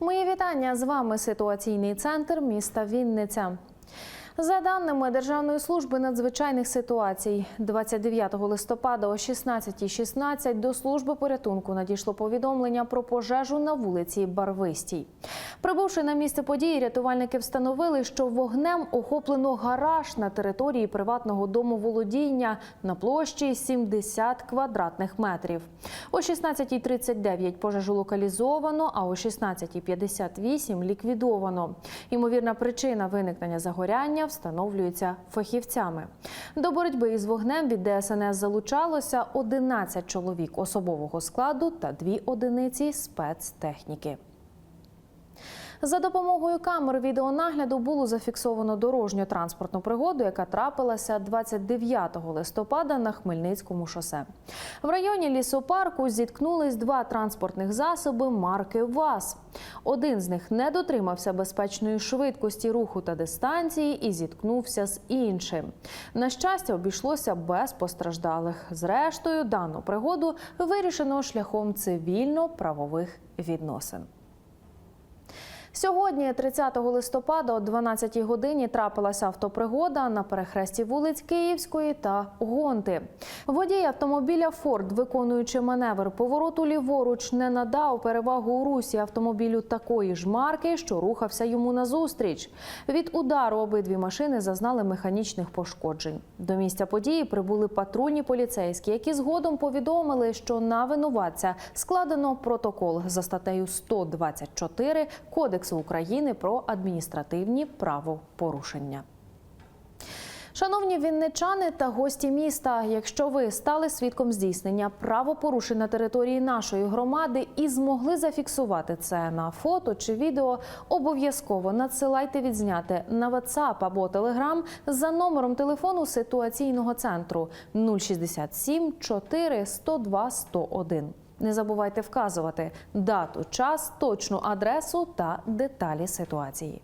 Мої вітання з вами. Ситуаційний центр міста Вінниця. За даними Державної служби надзвичайних ситуацій, 29 листопада о 16.16 до служби порятунку надійшло повідомлення про пожежу на вулиці Барвистій. Прибувши на місце події, рятувальники встановили, що вогнем охоплено гараж на території приватного дому володіння на площі 70 квадратних метрів. О 16.39 пожежу локалізовано, а о 16.58 ліквідовано. Ймовірна причина виникнення загоряння встановлюється фахівцями. До боротьби із вогнем від ДСНС залучалося 11 чоловік особового складу та дві одиниці спецтехніки. За допомогою камер відеонагляду було зафіксовано дорожньо-транспортну пригоду, яка трапилася 29 листопада на Хмельницькому шосе. В районі лісопарку зіткнулись два транспортних засоби марки ВАЗ. Один з них не дотримався безпечної швидкості руху та дистанції і зіткнувся з іншим. На щастя, обійшлося без постраждалих. Зрештою, дану пригоду вирішено шляхом цивільно-правових відносин. Сьогодні, 30 листопада, о 12 годині, трапилася автопригода на перехресті вулиць Київської та Гонти. Водій автомобіля Форд, виконуючи маневр повороту ліворуч, не надав перевагу у русі автомобілю такої ж марки, що рухався йому назустріч. Від удару обидві машини зазнали механічних пошкоджень. До місця події прибули патрульні поліцейські, які згодом повідомили, що на винуватця складено протокол за статтею 124 Кодексу України про адміністративні правопорушення. Шановні вінничани та гості міста, якщо ви стали свідком здійснення правопорушень на території нашої громади і змогли зафіксувати це на фото чи відео, обов'язково надсилайте відзняти на WhatsApp або Telegram за номером телефону ситуаційного центру 067 4 102 101. Не забувайте вказувати дату, час, точну адресу та деталі ситуації.